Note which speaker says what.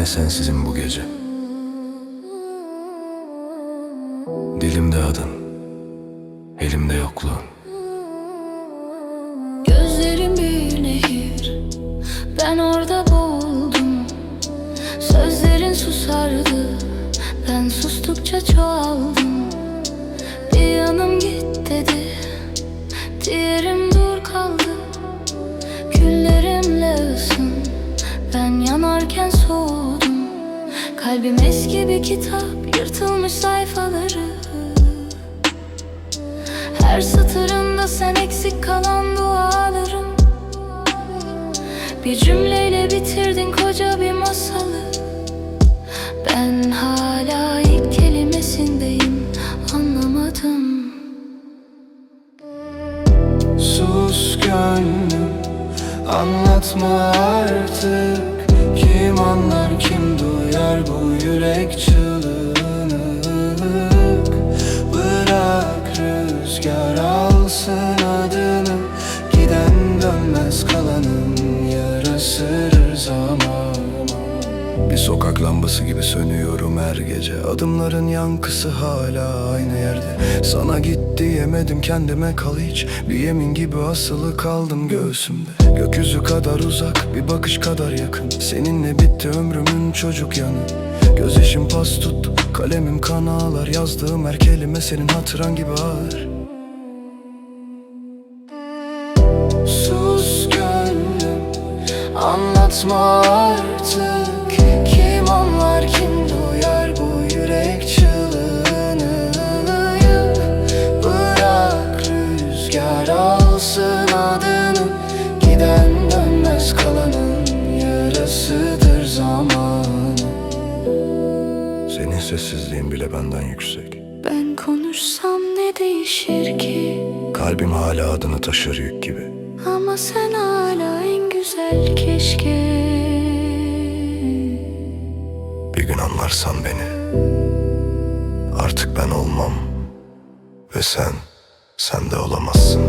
Speaker 1: Yine sensizim bu gece. Dilimde adın Elimde yokluğun.
Speaker 2: Gözlerim bir nehir Ben orada boğuldum Sözlerin susardı Ben sustukça çoğaldım Kalbim eski bir kitap Yırtılmış sayfaları. Her satırında sen eksik kalan dualarım. Bir cümleyle bitirdin koca bir masalı. Ben hala ilk kelimesindeyim anlamadım.
Speaker 1: Sus gönlüm Anlatma artık. Kim anlar kim yürek çığlığını Bırak rüzgar alsın adını. Giden dönmez kalanın yarasıdır zaman bir sokak lambası gibi sönüyorum her gece. Adımların yankısı hala aynı yerde. Sana git diyemedim kendime kal hiç. Bir yemin gibi asılı kaldım göğsümde. Gökyüzü kadar uzak bir bakış kadar yakın. Seninle bitti ömrümün çocuk yanı Gözyaşım pas tuttu kalemim kan ağlar. Yazdığım her kelime senin hatıran gibi ağır. Sus gönlüm Anlatma artık. Kim anlar kim duyar bu yürek çığlığını? Bırak rüzgar alsın adını. Giden dönmez kalanın yarasıdır Senin sessizliğin bile benden yüksek.
Speaker 2: Ben konuşsam ne değişir ki?
Speaker 1: Kalbim hala adını taşır yük gibi.
Speaker 2: Ama sen hala en güzel keşke.
Speaker 1: Bir gün anlarsan beni. Artık ben olmam. Ve sen, sen de olamazsın